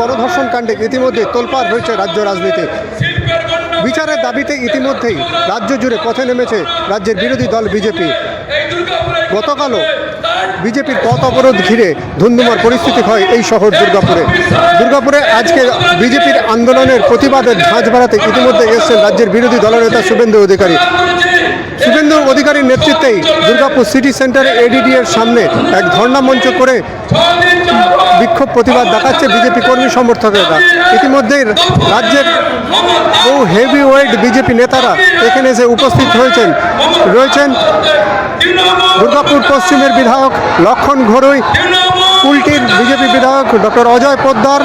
গণধর্ষণ কাণ্ডে ইতিমধ্যে তোলপাড় হয়েছে রাজ্য রাজনীতি। বিচারের দাবিতে ইতিমধ্যেই রাজ্য জুড়ে পথে নেমেছে রাজ্যের বিরোধী দল বিজেপি। গতকালও বিজেপির পথ অবরোধ ঘিরে ধুন্ধুমার পরিস্থিতি হয় এই শহর দুর্গাপুরে। দুর্গাপুরে আজকে বিজেপির আন্দোলনের প্রতিবাদের ঝাঁঝ বাড়াতে ইতিমধ্যে এসছেন রাজ্যের বিরোধী দলনেতা শুভেন্দু অধিকারী। শুভেন্দু অধিকারীর নেতৃত্বেই দুর্গাপুর সিটি সেন্টারে এডিডি এর সামনে এক ধর্ণা মঞ্চ করে বিক্ষোভ প্রতিবাদ দেখাচ্ছে বিজেপি কর্মী সমর্থকেরা। ইতিমধ্যেই রাজ্যের বহু হেভি ওয়েট বিজেপি নেতারা এখানে এসে উপস্থিত হয়েছেন। রয়েছেন দুর্গাপুর পশ্চিমের বিধায়ক লক্ষণ ঘরুই কুলটির বিজেপি বিধায়ক ডক্টর অজয় পোদ্দার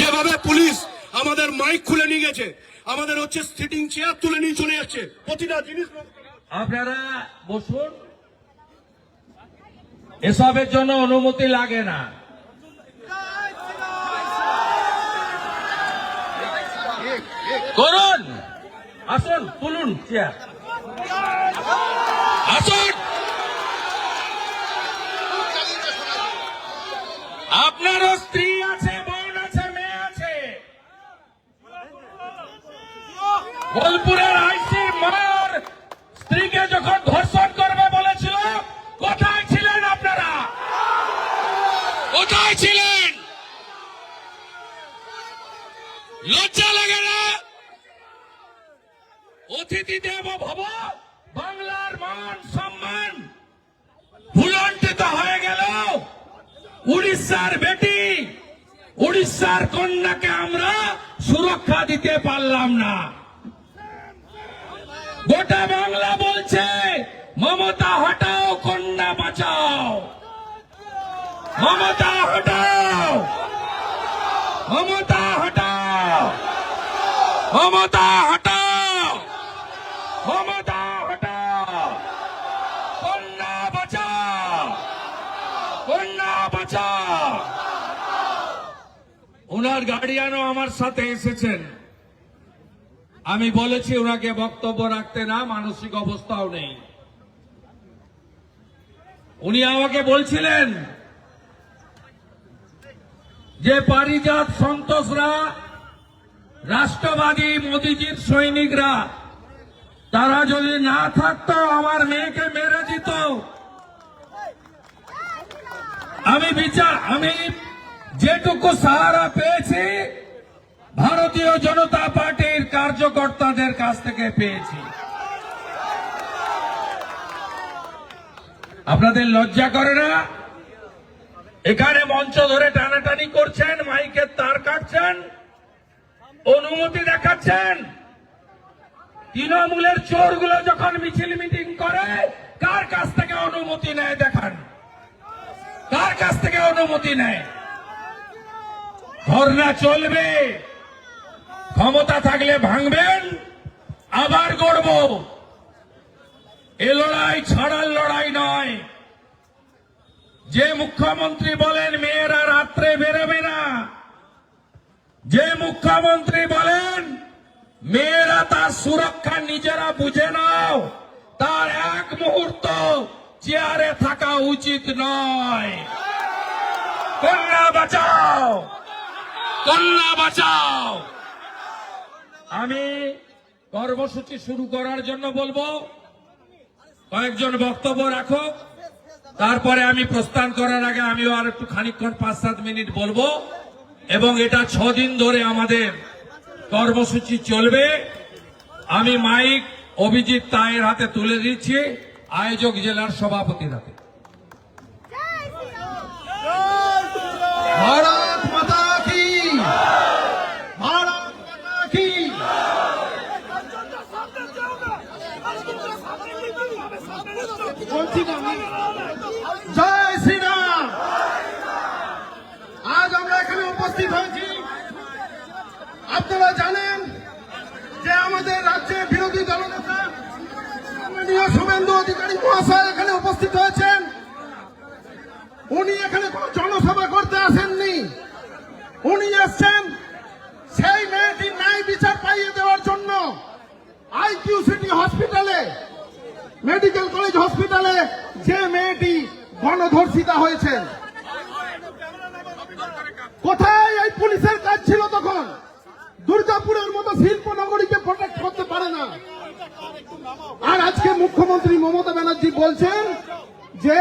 যেভাবে পুলিশ আমাদের মাইক খুলে নিয়ে গেছে আমাদের হচ্ছে সিটিং চেয়ার তুলে নিয়ে চলে যাচ্ছে। প্রতিটা জিনিস আপনারা বসুন। এসবের জন্য অনুমতি লাগে না। করুন। আসুন, তুলুন চেয়ার আসুন। আপনারও স্ত্রী আছে বোন আছে মেয়ে আছে বোলপুরের আইসি মার স্ত্রীকে যখন ধর্ষণ করবে বলেছিল, কোথায় ছিলেন আপনারা? কোথায় ছিলেন? লজ্জা লাগে না? অতিথি দেব ভব, বাংলার মান সম্মান ভুলন্টিত হয়ে গেল। উড়িষ্যার বেটি, উড়িষ্যার কন্যাকে আমরা সুরক্ষা দিতে পারলাম না। গোটা বাংলা বলছে, মমতা হটাও, কন্যা বাঁচাও। মমতা হটাও। মমতা হটাও। মমতা হটাও। মমতা হটাও। কন্যা বাঁচাও। কন্যা বাঁচাও। ওনার গার্ডিয়ানও আমার সাথে এসেছেন। আমি বলেছি ওনাকে বক্তব্য রাখতে না, মানসিক অবস্থাও নেই। উনি আমাকে বলছিলেন যে পারিজাত সন্তোষরা, রাষ্ট্রবাদী মোদিজির সৈনিকরা, তারা যদি না থাকতো, আমার মেয়েকে মেরে দিত। আমি বিচার আমি যেটুকু সাহারা পেয়েছি ভারতীয় জনতা পার্টির কার্যকর্তাদের কাছ থেকে পেয়েছি। আপনাদের লজ্জা করে না? এখানে মঞ্চ ধরে টানাটানি করছেন মাইকের তার কাটছেন, অনুমতি দেখাচ্ছেন। তৃণমূলের চোরগুলো যখন মিছিল মিটিং করে, কার কাছ থেকে অনুমতি নেয় দেখান? কার কাছ থেকে অনুমতি নেয়? ধর্ণা চলবে। ক্ষমতা থাকলে ভাঙবেন, আবার গড়ব। এ লড়াই ছাড়ার লড়াই নয়। যে মুখ্যমন্ত্রী বলেন, মেয়েরা রাত্রে বেরোবে না। যে মুখ্যমন্ত্রী বলেন, মেয়েরা তার সুরক্ষা নিজেরা বুঝে নাও। তার এক মুহূর্ত চেয়ারে থাকা উচিত নয়। কন্যা বাঁচাও কন্যা বাঁচাও। আমি কর্মসূচি শুরু করার জন্য বলব কয়েকজন বক্তব্য রাখো। তারপরে আমি প্রস্থান করার আগে আমিও আর একটু খানিকক্ষণ পাঁচ সাত মিনিট বলব। এবং এটা ছদিন ধরে আমাদের কর্মসূচি চলবে। আমি মাইক অভিজিৎ তায়ের হাতে তুলে দিচ্ছি আয়োজক জেলার সভাপতির হাতে ভারত মাতা কি ভারত মাতা কি বলছি না আমি। জয় শ্রীরাম আজ আমরা এখানে উপস্থিত হয়েছি আপনারা জানেন যে আমাদের রাজ্যের বিরোধী দলনেতা শুভেন্দু অধিকারী মহাশয় এখানে উপস্থিত হয়েছেন। উনি এখানে জনসভা করতে আসেননি। উনি এসছেন সেই মেয়েটির ন্যায় বিচার পাইয়ে দেওয়ার জন্য আইকিউ সিটি হসপিটালে, মেডিকেল কলেজ হসপিটালে যে মেয়েটি গণধর্ষিতা হয়েছেন। কোথায় এই পুলিশের কাজ ছিল তখন? দুর্গাপুরের মতো শিল্প নগরীকে প্রোটেক্ট করতে পারে না। আর আজকে মুখ্যমন্ত্রী মমতা ব্যানার্জি বলছেন যে,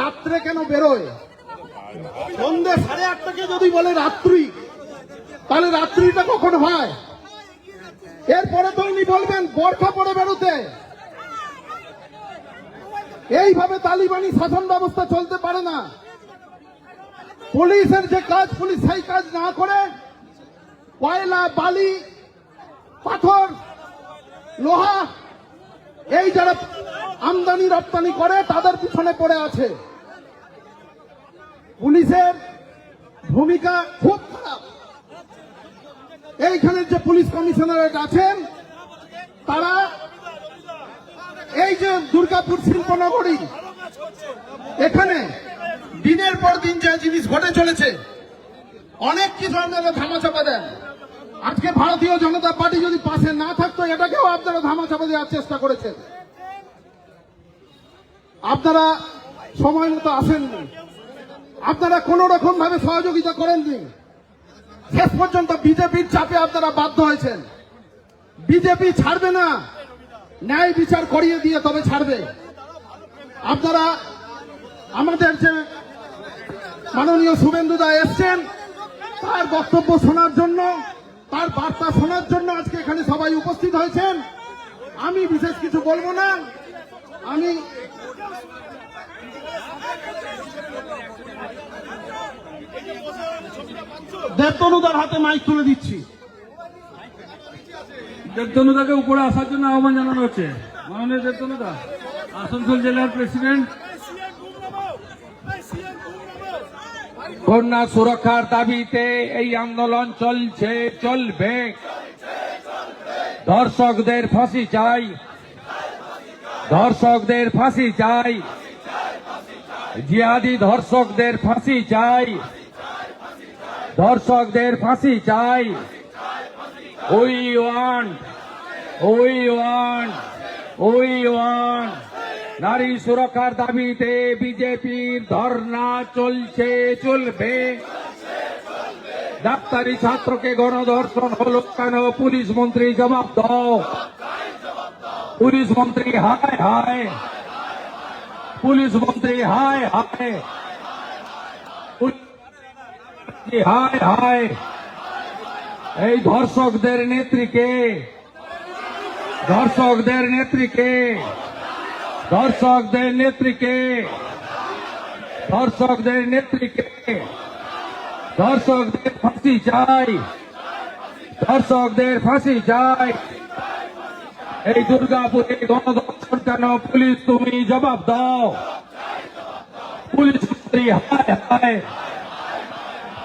রাত্রে কেন বেরোয়? সন্ধ্যে সাড়ে আটটাকে যদি বলে রাত্রি, তাহলে রাত্রিটা কখন হয়? এরপরে তো উনি বলবেন, বরখা পরে বেরোতে। এইভাবে তালিবানি শাসন ব্যবস্থা চলতে পারে না। পুলিশের যে কাজ, পুলিশ সেই কাজ না করে কয়লা, বালি, পাথর, লোহা, এই যারা আমদানি, রপ্তানি করে, তাদের পিছনে পড়ে আছে। পুলিশের ভূমিকা খুব খারাপ। এইখানে যে পুলিশ কমিশনারেট আছেন, তারা এই যে দুর্গাপুর শিল্পনগরী, এখানে দিনের পর দিন যে জিনিস ঘটে চলেছে, অনেক কিছু আপনারা ধামাচাপা দেন। আজকে ভারতীয় জনতা পার্টি যদি পাশে না থাকতো, এটাকেও আপনারা ধামাচাপা দেওয়ার চেষ্টা করেছেন। আপনারা সময় মতো আসেননি। আপনারা কোন রকম ভাবে সহযোগিতা করেননি। শেষ পর্যন্ত বিজেপির চাপে আপনারা বাধ্য হয়েছেন। বিজেপি ছাড়বে না। ন্যায় বিচার করিয়ে দিয়ে তবে ছাড়বে। আপনারা আমাদের যে মাননীয় শুভেন্দু দা এসছেন, তার বক্তব্য শোনার জন্য তার বার্তা শোনার জন্য আজকে এখানে সবাই উপস্থিত হয়েছেন। আমি বিশেষ কিছু বলব না। আমি দেবতনুদার হাতে মাইক তুলে দিচ্ছি। দেবতনুদাকে উপরে আসার জন্য আহ্বান জানানো হচ্ছে। মাননীয় দেবতনুদা, আসানসোল জেলার প্রেসিডেন্ট কন্যা সুরক্ষার দাবিতে এই আন্দোলন চলছে, চলবে। ধর্ষকদের ফাঁসি চাই। ধর্ষকদের ফাঁসি চাই। জিহাদি ধর্ষকদের ফাঁসি চাই। ধর্ষকদের ফাঁসি চাই। We want we want we want. নারী সুরক্ষার দাবিতে বিজেপির ধর্না চলছে, চলবে। ডাক্তারি ছাত্রকে গণধর্ষণ হলো কেন? পুলিশ মন্ত্রী জবাব দাও। পুলিশ মন্ত্রী, হায় হায়। পুলিশ মন্ত্রী, হায় হায়। হায় হায়। এই ধর্ষকদের নেত্রীকে ধর্ষকদের নেত্রীকে ধর্ষকদের নেত্রীকে ধর্ষকদের নেত্রীকে ধর্ষকদের ফাঁসি চাই ধর্ষকদের ফাঁসি চাই এই দুর্গাপুরে গণধর্ষণ কেন পুলিশ তুমি জবাব দাও পুলিশ মন্ত্রী হায় হায়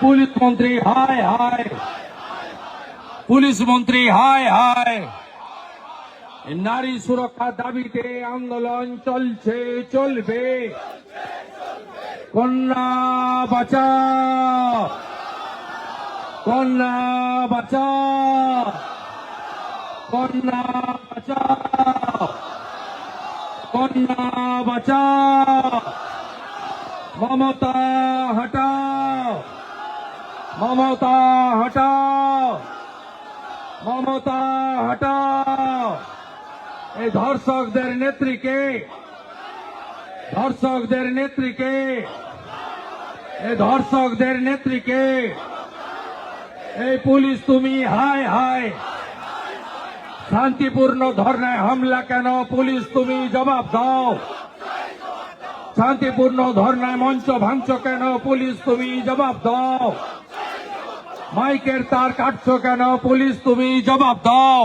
পুলিশ মন্ত্রী হায় হায় পুলিশ মন্ত্রী হায় হায় নারী সুরক্ষা দাবিতে আন্দোলন চলছে, চলবে। কন্যা বাঁচাও। কন্যা বাঁচাও। কন্যা বাঁচাও। কন্যা বাঁচাও। মমতা হটাও। মমতা হটাও। মমতা হটাও। এই ধর্ষকদের নেত্রীকে ধর্ষকদের নেত্রীকে, এই ধর্ষকদের নেত্রীকে, এই পুলিশ তুমি হায় হায়, শান্তিপূর্ণ ধর্নায় হামলা কেন? পুলিশ তুমি জবাব দাও। শান্তিপূর্ণ ধর্নায় মঞ্চ ভাঙছ কেন? পুলিশ তুমি জবাব দাও। মাইকের তার কাটছ কেন? পুলিশ তুমি জবাব দাও।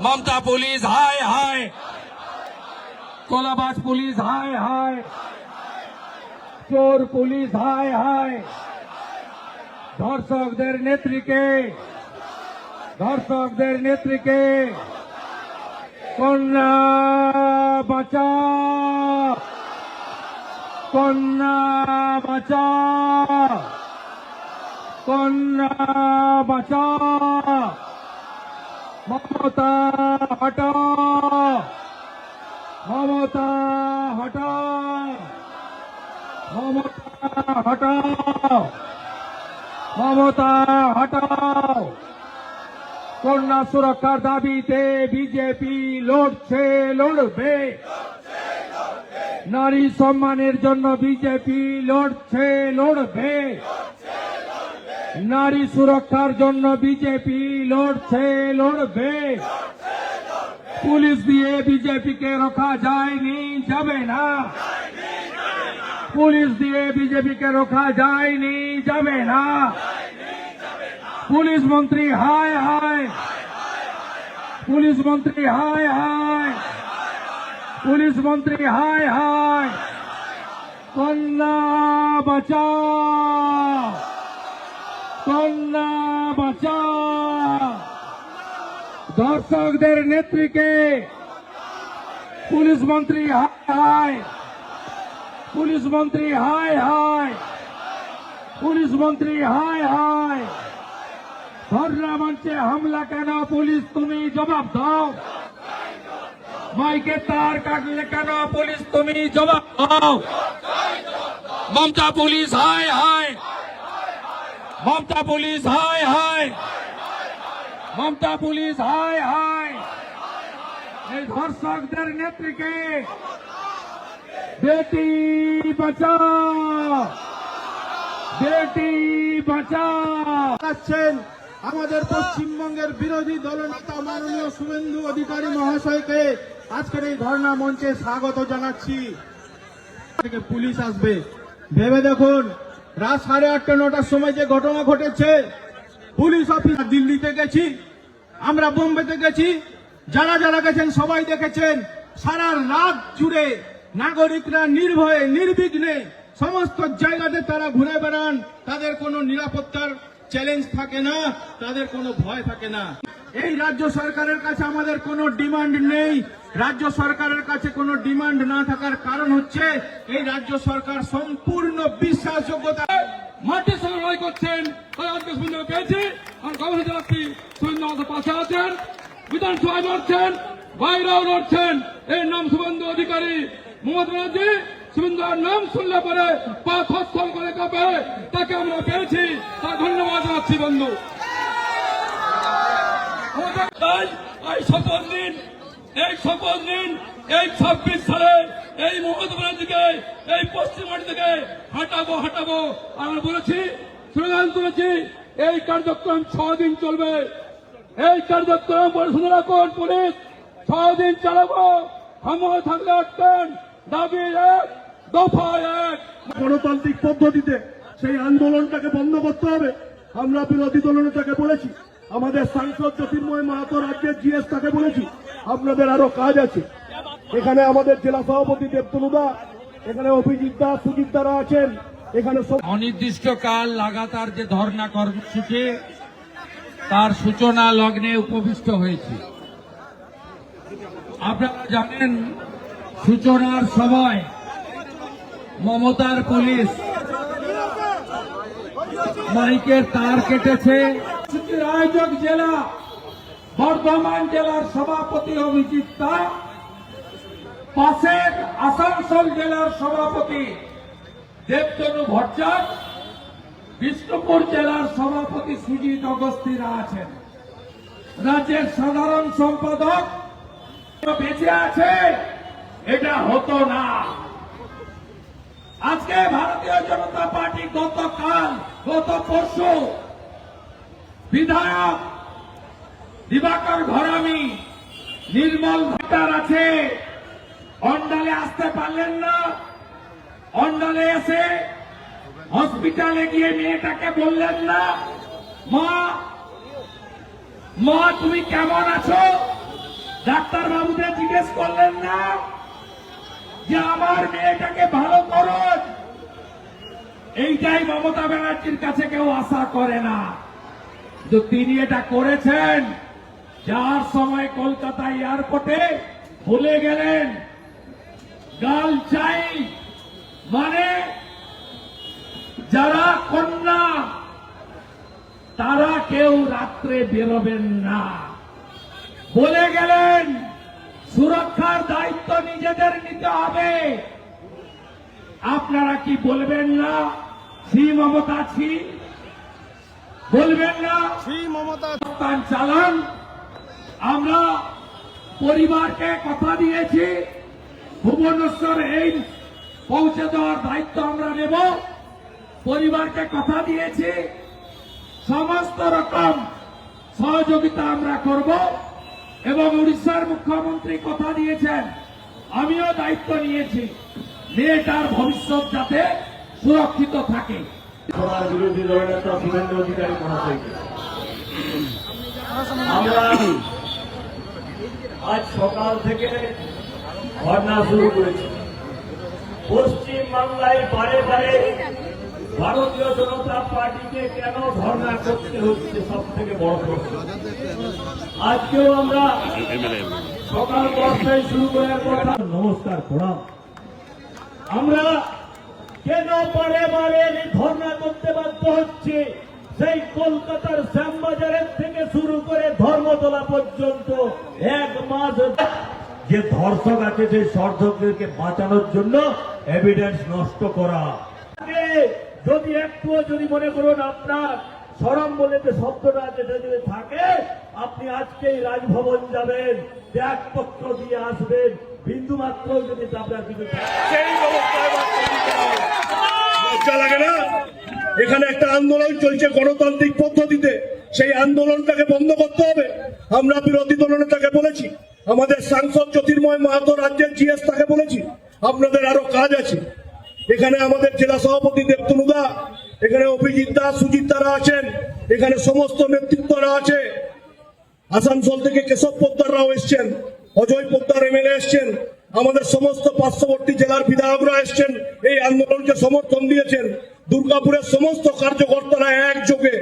মমতা পুলিশ, হায় হায়। কোলাবাজ পুলিশ, হায় হায়। চোর পুলিশ, হায় হায়। ধর্ষকদের নেত্রীকে ধর্ষকদের নেত্রীকে কন্যা বাঁচা। কন্যা বাঁচা। কন্যা বাঁচা। মমতা হটা মমতা হটা মমতা হটাও। মমতা হটাও। কন্যা সুরক্ষার দাবিতে বিজেপি লড়ছে, লড়বে। নারী সম্মানের জন্য বিজেপি লড়ছে, লড়বে। নারী সুরক্ষার জন্য বিজেপি লড়ছে, লড়বে। পুলিশ দিয়ে বিজেপিকে রোখা যায়নি, যাবে না। পুলিশ দিয়ে বিজেপিকে রোখা যায়নি, যাবে না। পুলিশ মন্ত্রী, হায় হায়। পুলিশ মন্ত্রী, হায় হায়। পুলিশ মন্ত্রী, হায় হায়। কন্যা, বাঁচা। দর্শকদের নেত্রীকে পুলিশ মন্ত্রী হায় হায় পুলিশ মন্ত্রী হায় হায় পুলিশ মন্ত্রী হায় হায় ধর্ণা মঞ্চে হামলা কেন? পুলিশ, তুমি জবাব দাও। মাইকে তার কাটলে কেন? পুলিশ, তুমি জবাব দাও। মমতা পুলিশ হায় হায় মমতা পুলিশ, হায় হায়। মমতা পুলিশ, হায় হায়। এই ধর্ষকদের নেত্রীকে বেটি বাঁচাও। বেটি বাঁচাও। আছেন আমাদের পশ্চিমবঙ্গের বিরোধী দলনেতা মাননীয় শুভেন্দু অধিকারী মহাশয়কে আজকের এই ধর্ণা মঞ্চে স্বাগত জানাচ্ছি। পুলিশ আসবে। ভেবে দেখুন রাত সাড়ে আটটা, নটার সময় যে ঘটনা ঘটেছে, পুলিশ অফিস দিল্লিতে গেছি, আমরা বোম্বেতে গেছি, যারা যারা গেছেন সবাই দেখেছেন, সারা রাত জুড়ে নাগরিকরা নির্ভয়ে, নির্বিঘ্নে সমস্ত জায়গাতে তারা ঘুরে বেড়ান, তাদের কোনো নিরাপত্তার চ্যালেঞ্জ থাকে না, তাদের কোনো ভয় থাকে না। এই রাজ্য সরকারের কাছে আমাদের কোনো ডিমান্ড নেই। রাজ্য সরকারের কাছে কোনো ডিমান্ড না থাকার কারণ হচ্ছে, এই রাজ্য সরকার সম্পূর্ণ বিশ্বাসযোগ্যতা মাটির সঙ্গে করছেন। আজকে শুনতে পেয়েছি আর গভর্নর জানাচ্ছি শুভেন্দু আমাদের পাশে আছেন, বিধানসভায় লড়ছেন, বাইরেও লড়ছেন। এর নাম শুভেন্দু অধিকারী। মমতা ব্যানার্জি, শুভেন্দুর নাম শুনলে পরে পা থর করে কাঁপে। তাকে আমরা পেয়েছি। তার ধন্যবাদ জানাচ্ছি বন্ধু। তাই এই শপথ দিন, এই শপথ দিন, এই ছাব্বিশ সালে এই মমতা এই থেকে হাঁটাবো হাঁটাবো। আমরা বলেছি তুলেছি, এই কার্যক্রম ছ দিন চলবে। এই কার্যক্রম পুলিশ। ছ দিন চালাবো। ক্ষমতা থাকলে দাবি এক দফা এক। গণতান্ত্রিক পদ্ধতিতে সেই আন্দোলনটাকে বন্ধ করতে হবে। আমরা বিরোধী দলনেতাকে বলেছি আমাদের সাংসদ জ্যোতির্ময় মাহাতো রাজ্যের জিএস তাকে বলেছি, আপনাদের আরও কাজ আছে। এখানে আমাদের জেলা সভাপতি দেবতনুদা এখানে অভিজিৎ দা, সুজিত দারা আছেন, এখানে অনির্দিষ্টকাল লাগাতার যে ধর্ণা কর্মসূচি, তার সূচনা লগ্নে উপবিষ্ট হয়েছে। আপনারা জানেন, সূচনার সময় মমতার পুলিশ মাইকের তার কেটেছে। সূচির আয়োজক জেলা, বর্ধমান জেলার সভাপতি অভিজিৎ দা, পাশের আসানসোল জেলার সভাপতি দেবতনু ভট্টাচার্য, বিষ্ণুপুর জেলার সভাপতি সুজিত অগস্তিরা আছেন। রাজ্যের সাধারণ সম্পাদক বেঁচে আছে, এটা হতো না। আজকে ভারতীয় জনতা পার্টি গতকাল, গত পরশু বিধায়ক দিবাকর ঘরামি, নির্মল ভট্টার আছে। অন্ডালে আসতে পারলেন না। অন্ডালে এসে হসপিটালে গিয়ে মেয়েটাকে বললেন না, মা মা, তুমি কেমন আছো? ডাক্তার বাবুদের জিজ্ঞেস করলেন না, যে আমার মেয়েটাকে ভালো করো। এইটাই মমতা ব্যানার্জির কাছে কেউ আশা করে না। কিন্তু তিনি এটা করেছেন, যার সময় কলকাতা এয়ারপোর্টে ভুলে গেলেন। গাল চাই মানে যারা কন্যা, তারা কেউ রাত্রে বেরোবেন না। বলে গেলেন, সুরক্ষার দায়িত্ব নিজেদের নিতে হবে। আপনারা কি বলবেন না? শ্রী মমতা ছি বলবেন না। শ্রী মমতা অবস্থান চালান। আমরা পরিবারকে কথা দিয়েছি ভুবনেশ্বর এই পৌঁছে দেওয়ার দায়িত্ব আমরা নেব। পরিবারকে কথা দিয়েছি সমস্ত রকম সহযোগিতা আমরা করব এবং উড়িষ্যার মুখ্যমন্ত্রী কথা দিয়েছেন আমিও দায়িত্ব নিয়েছি। মেয়েটার ভবিষ্যৎ যাতে সুরক্ষিত থাকে। আজ সকাল থেকে ধর্ণা শুরু করেছি। পশ্চিম বাংলায় বারে ভারতীয় জনতা পার্টিকে কেন ধর্ণা করতে হচ্ছে সব থেকে বড় প্রশ্ন? আজকেও আমরা সকাল দশটায় শুরু করার কথা। নমস্কার, প্রণাম। আমরা কেন বারে এই ধর্ণা করতে বাধ্য হচ্ছে। সেই কলকাতার শ্যামবাজারের থেকে শুরু করে ধর্মতলা পর্যন্ত এক মাস যে ধর্ষক আছে, সেই ধর্ষকদেরকে বাঁচানোর জন্য এভিডেন্স নষ্ট করা। যদি একটুও যদি মনে করুন আপনার সরম বলে যে শব্দটা সেটা যদি থাকে, আপনি আজকেই রাজভবন যাবেন ব্যাগ পত্র দিয়ে আসবেন বিন্দু মাত্র যদি আপনার। লজ্জা লাগে না? এখানে একটা আন্দোলন চলছে গণতান্ত্রিক পদ্ধতিতে। সেই আন্দোলনটাকে বন্ধ করতে হবে। আমরা বিরোধী দলনেতাকে বলেছি। আমাদের সাংসদ জ্যোতির্ময় মাহাতো রাজ্যের জিএস তাকে বলেছি। আপনাদের আরও কাজ আছে। এখানে আমাদের জেলা সভাপতি দেবতনুদা এখানে অভিজিৎ দাস সুজিত দারা আছেন। এখানে সমস্ত নেতৃত্বরা আছে। আসানসোল থেকে কেশব পোদ্দাররাও এসছেন। অজয় পোদ্দার এমএলএ এসছেন আমাদের সমস্ত পার্শ্ববর্তী জেলার বিধায়করা এসছেন এই আন্দোলনকে সমর্থন দিয়েছেন। দুর্গাপুরের সমস্ত কার্যকর্তারা একযোগে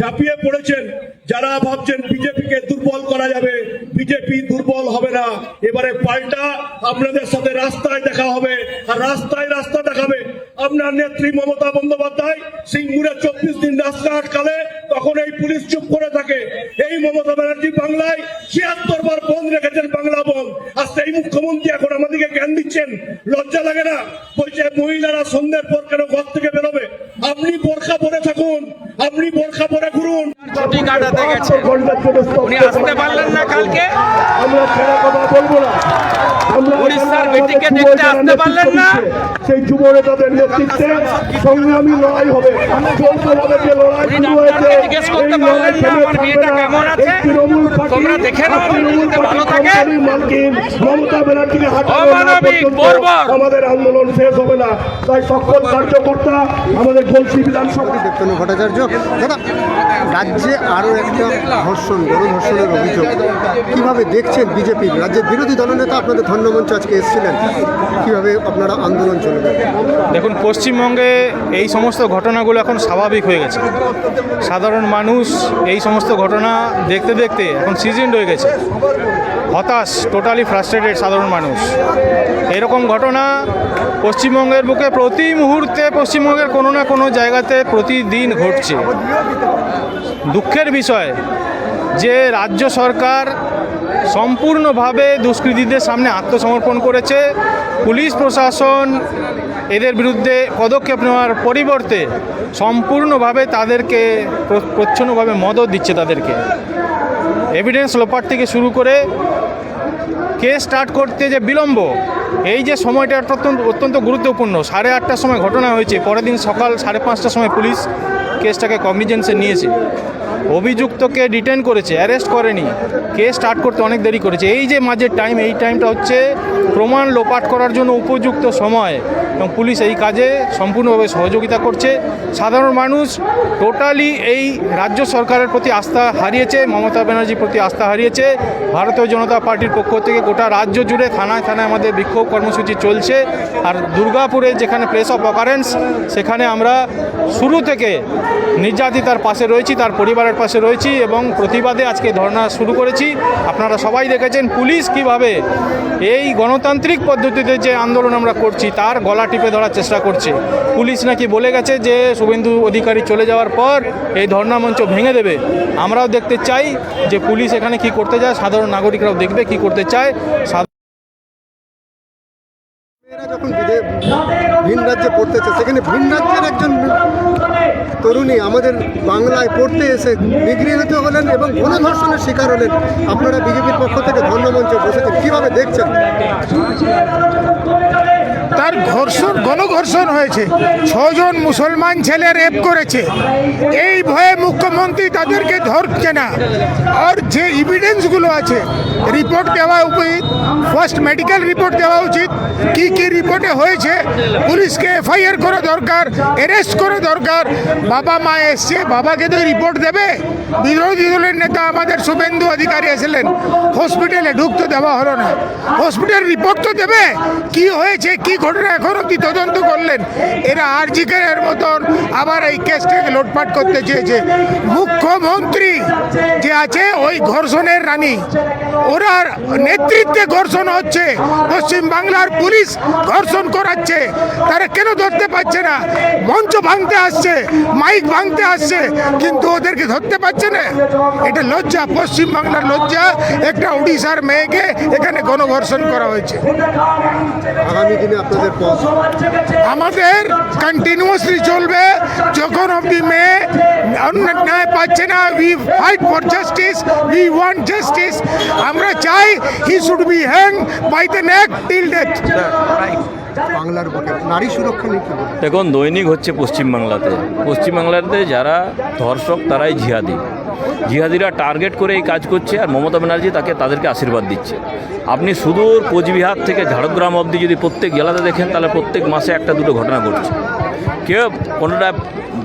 ঝাঁপিয়ে পড়েছেন। যারা ভাবছেন বিজেপিকে দুর্বল করা যাবে, বিজেপি দুর্বল হবে না। এবারে পাল্টা আপনাদের সাথে রাস্তায় দেখা হবে, আর রাস্তায় রাস্তা দেখাবে। আপনার নেত্রী মমতা বন্দ্যোপাধ্যায় সিঙ্গুরে চব্বিশ দিন রাস্তা আটকালে, তখন এই পুলিশ চুপ করে থাকে। এই মমতা ব্যানার্জি বাংলায় ছিয়াত্তর বার বন্ধ রেখেছেন বাংলা বন্ধ। আর সেই মুখ্যমন্ত্রী এখন আমাদেরকে জ্ঞান দিচ্ছেন, লজ্জা লাগে না। বলছে, মহিলারা সন্ধ্যের পর কেন ঘর থেকে বেরোবে? আপনি বোরখা পরে থাকুন আপনি বোরখা পরে ঘুরুন। ছুটি কাটাতে গেছে। উনি আসতে পারলেন না কালকে। আমরা ছেড়ে কথা বলব না। উড়িষ্যার বেটিকে দেখতে আসতে পারলেন না? সেই যুব নেতাদের নেতৃত্বে সংগ্রামী লড়াই হবে চলতে যে লড়াই শুরু হয়েছে জিজ্ঞেস করতে পারলেন না, আমার না। কেমন আছে? তৃণমূল তোমরা দেখে নাও, আর ভালো থাকে। মালকিন মমতা ব্যানার্জিকে বর্বর। আমাদের আন্দোলন শেষ হবে না তাই সকল কার্যকর্তা আমাদের গলসি বিধানসভা ভট্টাচার্য দাদা রাজ্যে আরও একটা ধর্ষণ গণধর্ষণের অভিযোগ কীভাবে দেখছেন বিজেপি রাজ্যের বিরোধী দলনেতা আপনাদের ধন্যমঞ্চ আজকে এসেছিলেন, কীভাবে আপনারা আন্দোলন চলবে? দেখুন, পশ্চিমবঙ্গে এই সমস্ত ঘটনাগুলো এখন স্বাভাবিক হয়ে গেছে। সাধারণ মানুষ এই সমস্ত ঘটনা দেখতে দেখতে এখন সিজন হয়ে গেছে। হতাশ টোটালি ফ্রাস্ট্রেটেড সাধারণ মানুষ। এরকম ঘটনা পশ্চিমবঙ্গের বুকে প্রতি মুহূর্তে পশ্চিমবঙ্গের কোনো না কোনো জায়গাতে প্রতিদিন ঘটছে। দুঃখের বিষয় যে রাজ্য সরকার সম্পূর্ণভাবে দুষ্কৃতীদের সামনে আত্মসমর্পণ করেছে। পুলিশ প্রশাসন এদের বিরুদ্ধে পদক্ষেপ নেওয়ার পরিবর্তে সম্পূর্ণভাবে তাদেরকে প্রচ্ছন্নভাবে মদত দিচ্ছে তাদেরকে। এভিডেন্স লোপার থেকে শুরু করে কেস স্টার্ট করতে যে বিলম্ব, এই যে সময়টা অত্যন্ত অত্যন্ত গুরুত্বপূর্ণ। সাড়ে আটটার সময় ঘটনা হয়েছে, পরের দিন সকাল সাড়ে পাঁচটার সময় পুলিশ কেসটাকে কগনিজেন্সে নিয়েছে। অভিযুক্তকে ডিটেন করেছে অ্যারেস্ট করেনি। কেস স্টার্ট করতে অনেক দেরি করেছে। এই যে মাঝের টাইম এই টাইমটা হচ্ছে প্রমাণ লোপাট করার জন্য উপযুক্ত সময়। এবং পুলিশ এই কাজে সম্পূর্ণভাবে সহযোগিতা করছে। সাধারণ মানুষ টোটালি এই রাজ্য সরকারের প্রতি আস্থা হারিয়েছে, মমতা ব্যানার্জির প্রতি আস্থা হারিয়েছে। ভারতীয় জনতা পার্টির পক্ষ থেকে গোটা রাজ্য জুড়ে থানায় থানায় আমাদের বিক্ষোভ কর্মসূচি চলছে। আর দুর্গাপুরে যেখানে প্লেস অফ অকারেন্স সেখানে আমরা শুরু থেকে নির্যাতিতার পাশে রয়েছি, তার পরিবারের পাশে রয়েছি এবং প্রতিবাদে আজকে ধর্ণা শুরু করেছি। আপনারা সবাই দেখেছেন পুলিশ কীভাবে এই গণতান্ত্রিক পদ্ধতিতে যে আন্দোলন আমরা করছি, তার গলা টিপে ধরার চেষ্টা করছে। পুলিশ নাকি বলে গেছে যে, শুভেন্দু অধিকারী চলে যাওয়ার পর এই ধর্ণা মঞ্চ ভেঙে দেবে। আমরাও দেখতে চাই যে পুলিশ এখানে কি করতে যায়, সাধারণ নাগরিকরাও দেখবে কি করতে চায়। বিদে- ভিন রাজ্যে পড়তে এসে, সেখানে ভিন রাজ্যের একজন তরুণী আমাদের বাংলায় পড়তে এসে নিগৃহীত হলেন এবং গণধর্ষণের শিকার হলেন। আপনারা বিজেপির পক্ষ থেকে ধর্মমঞ্চে বসেছেন। কীভাবে দেখছেন? তার ঘর্ষণ, গণঘর্ষণ হয়েছে। ছজন মুসলমান ছেলে রেপ করেছে। এই ভয়ে মুখ্যমন্ত্রী তাদেরকে ধরছে না। আর যে ইভিডেন্সগুলো আছে রিপোর্ট দেওয়া উচিত ফার্স্ট মেডিকেল রিপোর্ট দেওয়া উচিত, কি কি রিপোর্টে হয়েছে, পুলিশকে এফআইআর করা দরকার অ্যারেস্ট করা দরকার। বাবা মা এসছে, বাবাকে তো রিপোর্ট দেবে। বিরোধী দলের নেতা আমাদের শুভেন্দু অধিকারী এসেছিলেন হসপিটালে ঢুকতে দেওয়া হলো না। হসপিটাল রিপোর্ট তো দেবে। কি হয়েছে, কি ঘটনা এখন অব্দি তদন্ত করলেন? এরা আরজিকের মতন আবার এই কেসটাকে লোটপাট করতে চেয়েছে। মুখ্যমন্ত্রী যে আছে, ওই ঘর্ষণের রানী। ওরা নেতৃত্বে ঘর্ষণ হচ্ছে। পশ্চিম বাংলার পুলিশ ঘর্ষণ করাচ্ছে। তারা কেন ধরতে পারছে না? মঞ্চ ভাঙতে আসছে, মাইক ভাঙতে আসছে, কিন্তু ওদেরকে ধরতে পারছে না? এটা লজ্জা, পশ্চিম বাংলার লজ্জা। একটা উড়িষ্যার মেয়েকে এখানে গণঘর্ষণ করা হয়েছে। আগামী দিনে আপনাদের পথ। আমাদের কন্টিনিউয়াসলি চলবে যখন অব্দি মেয়ে ন্যায় পাচ্ছে না। We fight for justice we want justice আমরা চাই he should be hang by the neck till death বাংলার নারী সুরক্ষা দেখুন, দৈনিক হচ্ছে পশ্চিমবাংলাতে। পশ্চিমবাংলাতে যারা ধর্ষক, তারাই জিহাদি। জিহাদিরা টার্গেট করে এই কাজ করছে আর মমতা ব্যানার্জি তাকে, তাদেরকে আশীর্বাদ দিচ্ছে। আপনি সুদূর কোচবিহার থেকে ঝাড়গ্রাম অবধি যদি প্রত্যেক জেলাতে দেখেন, তাহলে প্রত্যেক মাসে একটা দুটো ঘটনা ঘটছে। কেউ কোনোটা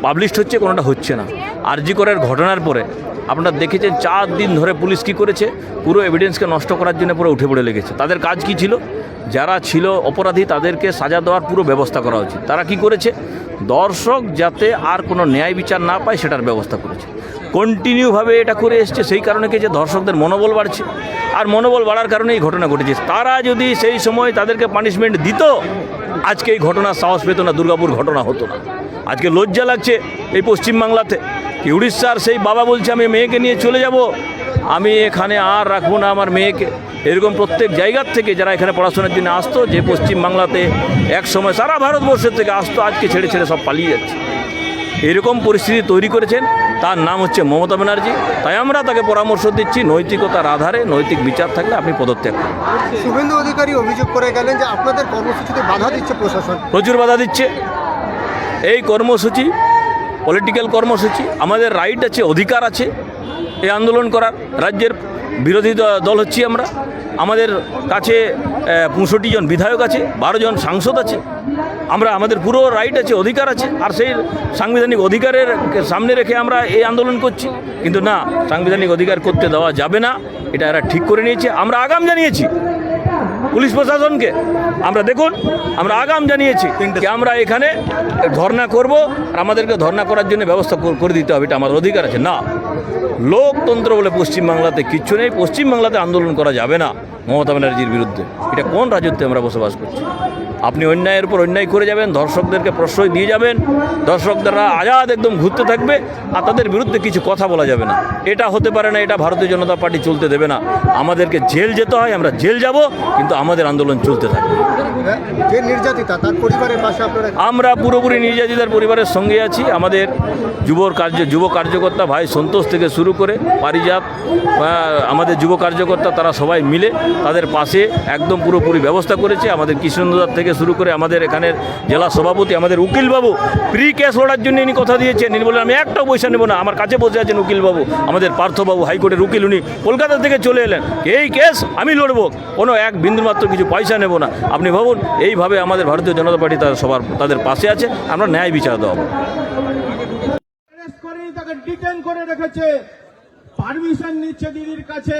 পাবলিশড হচ্ছে, কোনোটা হচ্ছে না। আরজি করার ঘটনার পরে আপনারা দেখেছেন চার দিন ধরে পুলিশ কি করেছে? পুরো এভিডেন্সকে নষ্ট করার জন্য পুরো উঠে পড়ে লেগেছে। তাদের কাজ কি ছিল? যারা ছিল অপরাধী, তাদেরকে সাজা দেওয়ার পুরো ব্যবস্থা করা উচিত। তারা কি করেছে? দর্শক যাতে আর কোনো ন্যায় বিচার না পায়, সেটার ব্যবস্থা করেছে। কন্টিনিউভাবে এটা করে এসছে, সেই কারণে কি যে দর্শকদের মনোবল বাড়ছে? আর মনোবল বাড়ার কারণে এই ঘটনা ঘটেছে। তারা যদি সেই সময় তাদেরকে পানিশমেন্ট দিত, আজকে এই ঘটনার সাহস পেত না, দুর্গাপুর ঘটনা হতো না। আজকে লজ্জা লাগছে এই পশ্চিমবাংলাতে। উড়িষ্যার সেই বাবা বলছে আমি মেয়েকে নিয়ে চলে যাব। আমি এখানে আর রাখব না আমার মেয়েকে। এরকম প্রত্যেক জায়গার থেকে যারা এখানে পড়াশোনার জন্য আসতো যে পশ্চিমবাংলাতে এক সময় সারা ভারতবর্ষের থেকে আসতো আজকে ছেড়ে ছেড়ে সব পালিয়ে যাচ্ছে। এরকম পরিস্থিতি তৈরি করেছেন। তার নাম হচ্ছে মমতা ব্যানার্জি। তাই আমরা তাকে পরামর্শ দিচ্ছি নৈতিকতার আধারে নৈতিক বিচার থাকলে আপনি পদত্যাগ করুন। শুভেন্দু অধিকারী অভিযোগ করে গেলেন যে আপনাদের কর্মসূচিতে বাধা দিচ্ছে প্রশাসন। প্রচুর বাধা দিচ্ছে। এই কর্মসূচি পলিটিক্যাল কর্মসূচি, আমাদের রাইট আছে, অধিকার আছে এই আন্দোলন করার। রাজ্যের বিরোধী দল হচ্ছি আমরা। আমাদের কাছে পঁয়ষট্টি জন বিধায়ক আছে, বারো জন সাংসদ আছে। আমরা, আমাদের পুরো রাইট আছে, অধিকার আছে। আর সেই সাংবিধানিক অধিকারের সামনে রেখে আমরা এই আন্দোলন করছি। কিন্তু না, সাংবিধানিক অধিকার করতে দেওয়া যাবে না। এটা এরা ঠিক করে নিয়েছে। আমরা আগাম জানিয়েছি। পুলিশ প্রশাসনকে আমরা দেখুন আমরা আগাম জানিয়েছি যে আমরা এখানে ধর্না করব আর আমাদেরকে ধর্না করার জন্য ব্যবস্থা করে দিতে হবে এটা আমার অধিকার আছে। না লোকতন্ত্র বলে পশ্চিমবাংলাতে কিচ্ছু নেই পশ্চিমবাংলাতে আন্দোলন করা যাবে না মমতা ব্যানার্জির বিরুদ্ধে। এটা কোন রাজত্বে আমরা বসবাস করছি? আপনি অন্যায়ের উপর অন্যায় করে যাবেন দর্শকদেরকে প্রশ্রয় দিয়ে যাবেন দর্শকদেররা আজাদ একদম ঘুরতে থাকবে আর তাদের বিরুদ্ধে কিছু কথা বলা যাবে না। এটা হতে পারে না এটা ভারতীয় জনতা পার্টি চলতে দেবে না। আমাদেরকে জেল যেতে হয় আমরা জেল যাব কিন্তু আমাদের আন্দোলন চলতে থাকবে। আমরা পুরোপুরি নির্যাতিতার পরিবারের সঙ্গে আছি। আমাদের যুব কার্য যুব কার্যকর্তা ভাই সন্তোষ থেকে শুরু করে পারিজাত আমাদের যুব কার্যকর্তা তারা সবাই মিলে তাদের পাশে একদম পুরোপুরি ব্যবস্থা করেছে। আমাদের কৃষ্ণদার থেকে শুরু করে আমাদের এখানের জেলা সভাপতি, আমাদের উকিলবাবু প্রি কেস লড়ার জন্য ইনি কথা দিয়েছেন। ইনি বলেন আমি একটাও পয়সা নেব না, আমার কাছে বসে আছেন উকিলবাবু। আমাদের পার্থবাবু, হাইকোর্টের উকিল, উনি কলকাতা থেকে চলে এলেন। এই কেস আমি লড়বো, কোনো এক বিন্দুমাত্র কিছু পয়সা নেব না। আপনি ভাবুন, এইভাবে আমাদের ভারতীয় জনতা পার্টি তাদের সবার, তাদের পাশে আছে। আমরা ন্যায় বিচার দেওয়াবো করে রেখেছে। পারমিশন নিচ্ছে দিদির কাছে।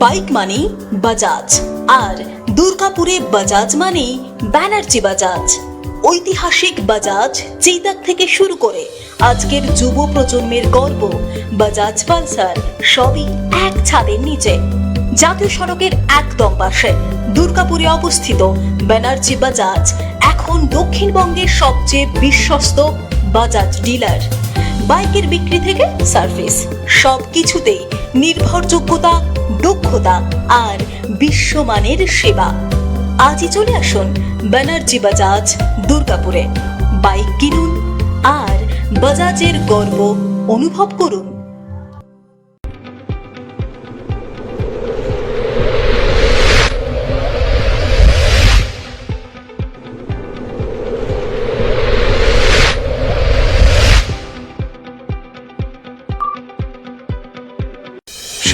বাইক মানে বাজাজ। আর দুর্গাপুরে বাজাজ মানে ব্যানার্জি বাজাজ। ঐতিহাসিক বাজাজ চেতাক থেকে শুরু করে আজকের যুব প্রজন্মের গর্ব, বাজাজ পালসার সবই এক ছাদের নিচে। জাতীয় সড়কের একদম পাশে দুর্গাপুরে অবস্থিত ব্যানার্জি বাজাজ এখন দক্ষিণবঙ্গের সবচেয়ে বিশ্বস্ত বাজাজ ডিলার। বাইকের বিক্রি থেকে সার্ভিস সব কিছুতেই নির্ভরযোগ্যতা, দক্ষতা আর বিশ্বমানের সেবা। আজই চলে আসুন ব্যানার্জি বাজাজ দুর্গাপুরে। বাইক কিনুন আর বাজাজের গর্ব অনুভব করুন।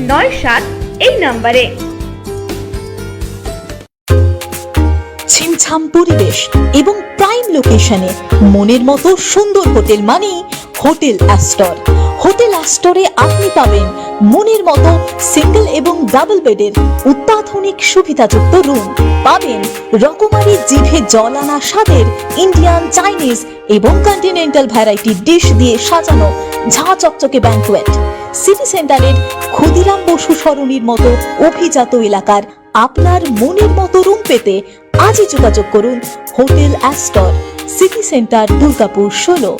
নয় সাত এই নম্বরে। ছিমছাম পরিবেশ এবং প্রাইম লোকেশনে মনের মতো সুন্দর হোটেল মানে হোটেল অ্যাস্টর হোটেল অ্যাস্টরে আপনি পাবেন মনের মতো সিঙ্গেল এবং ডাবল বেডের অত্যাধুনিক সুবিধাযুক্ত রুম পাবেন রকমারি জিভে জল আনা স্বাদের ইন্ডিয়ান চাইনিজ এবং কন্টিনেন্টাল ভ্যারাইটি ডিশ দিয়ে সাজানো ঝাঁ চকচকে ব্যাঙ্কোয়েট সিটি সেন্টারের ক্ষুদিরাম বসু সরণির মতো অভিজাত এলাকার আপনার মনের মতো রুম পেতে আজই যোগাযোগ করুন hotel Astor city centre Durgapur ষোলো